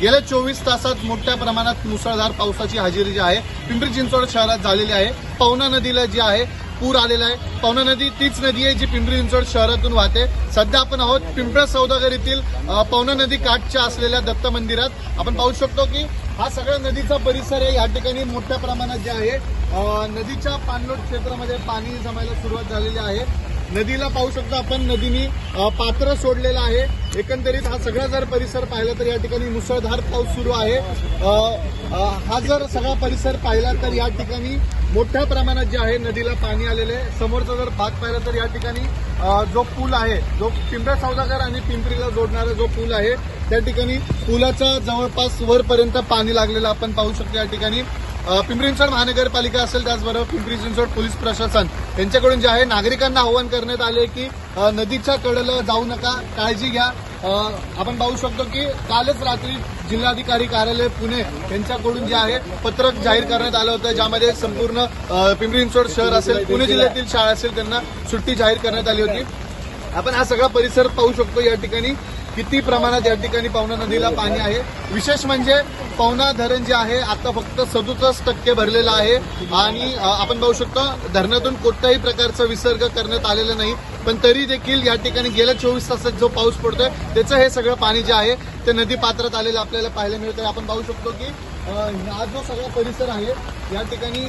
गेल्या चोवीस तासात मोठ्या प्रमाणात मुसळधार पावसाची हजेरी जी आहे पिंपरी चिंचवड शहरात झालेली आहे. पवना नदीला जी आहे पूर आलेला आहे. पवना नदी तीच नदी आहे जी पिंपरी चिंचवड शहरातून वाहते. सध्या आपण आहोत पिंपळा सौदागर येथील पवना नदी काठच्या असलेल्या दत्त मंदिरात. आपण पाहू शकतो की हा सगळा नदीचा परिसर आहे. या ठिकाणी मोठ्या प्रमाणात जे आहे नदीच्या पाणलोट क्षेत्रामध्ये पाणी जमायला सुरुवात झालेली आहे. नदीला पाहू शकतो आपण नदीने पात्र सोडलेलं आहे. एकंदरीत हा सगळा जर परिसर पाहिला तर या ठिकाणी मुसळधार पाऊस सुरू आहे. हा जर सगळा परिसर पाहिला तर या ठिकाणी मोठ्या प्रमाणात जे आहे नदीला पाणी आलेलं आहे. समोरचा जर भाग पाहिला तर या ठिकाणी जो पूल आहे जो पिंपळा सौदागर आणि पिंपरीला जोडणारा जो पूल आहे त्या ठिकाणी पुलाच्या जवळपास वरपर्यंत पाणी लागलेलं आपण पाहू शकतो या ठिकाणी. पिंपरी चिंचवड महानगरपालिका असेल त्याचबरोबर पिंपरी चिंचवड पोलीस प्रशासन. यांच्याकडून जे आहे नागरिकांना आवाहन करण्यात आले की नदीच्या कडेला जाऊ नका काळजी घ्या. आपण पाहू शकतो की कालच रात्री जिल्हाधिकारी कार्यालय पुणे यांच्याकडून जे आहे पत्रक जाहीर करण्यात आलं होतं ज्यामध्ये संपूर्ण पिंपरी चिंचवड शहर असेल पुणे जिल्ह्यातील शाळा असेल त्यांना सुट्टी जाहीर करण्यात आली होती. आपण हा सगळा परिसर पाहू शकतो या ठिकाणी. किती प्रमाणात या ठिकाणी पवना नदीला पाणी आहे? विशेष म्हणजे पवना धरण जे आहे आता फक्त सदुसष्ट टक्के भरलेलं आहे. आणि आपण पाहू शकतो धरणातून कोणत्याही प्रकारचा विसर्ग करण्यात आलेला नाही. पण तरी देखील या ठिकाणी गेल्या चोवीस तासात जो पाऊस पडतोय त्याचं हे सगळं पाणी जे आहे ते नदी पात्रात आलेलं आपल्याला पाहायला मिळतंय. आपण पाहू शकतो की आज हा जो सगळा परिसर आहे या ठिकाणी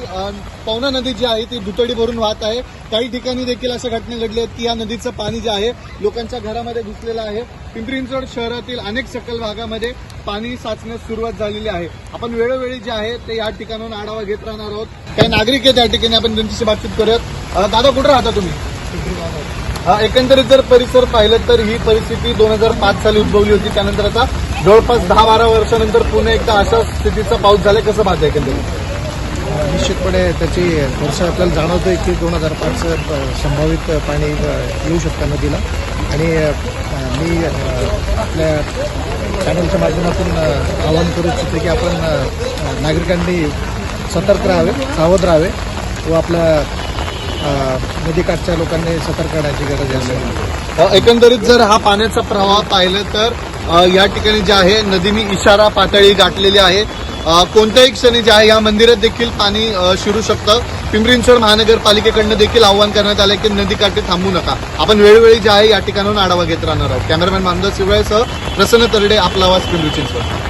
पवना नदी जी आहे ती दुतडी भरून वाहत आहे. काही ठिकाणी देखील अशा घटना घडल्या आहेत की या नदीचं पाणी जे आहे लोकांच्या घरामध्ये घुसलेलं आहे. पिंपरी चिंचवड शहरातील अनेक सकल भागामध्ये पाणी साचण्यास सुरुवात झालेली आहे. आपण वेळोवेळी जे आहे ते या ठिकाणाहून आढावा घेत राहणार आहोत. काही नागरिक आहेत या ठिकाणी आपण त्यांच्याशी बातचीत करूयात. दादा कुठे राहता तुम्ही? हा, एकंदरीत जर परिसर पाहिलं तर ही परिस्थिती दोन हजार पाच साली उद्भवली होती. त्यानंतर आता जवळपास दहा बारा वर्षानंतर पुन्हा एकदा अशा स्थितीचा पाऊस झालाय. कसं पाहतं एकंदरीत? निश्चितपणे त्याची वर्ष आपल्याला जाणवतोय की दोन हजार पाच संभावित पाणी येऊ शकता नदीला. आणि मी आपल्या चॅनलच्या माध्यमातून आवाहन करू इच्छितो की आपण नागरिकांनी सतर्क राहावे सावध राहावे व आपल्या नदीकाठच्या लोकांनी सतर्क राहण्याची गरज आहे. एकंदरीत जर हा पाण्याचा प्रवाह पाहिलं तर या ठिकाणी जे आहे नदीने इशारा पातळी गाठलेली आहे. कोणत्याही क्षणी जे आहे या मंदिरात देखील पाणी शिरू शकतं. पिंपरी चिंचवड महानगरपालिकेकडनं देखील आवाहन करण्यात आलं की नदीकाठी थांबू नका. आपण वेळोवेळी जे आहे या ठिकाणाहून आढावा घेत राहणार आहोत. कॅमेरामॅन मानदास शिवळेसह प्रसन्न तरडे आपला आवाज पिंपरी चिंचवड.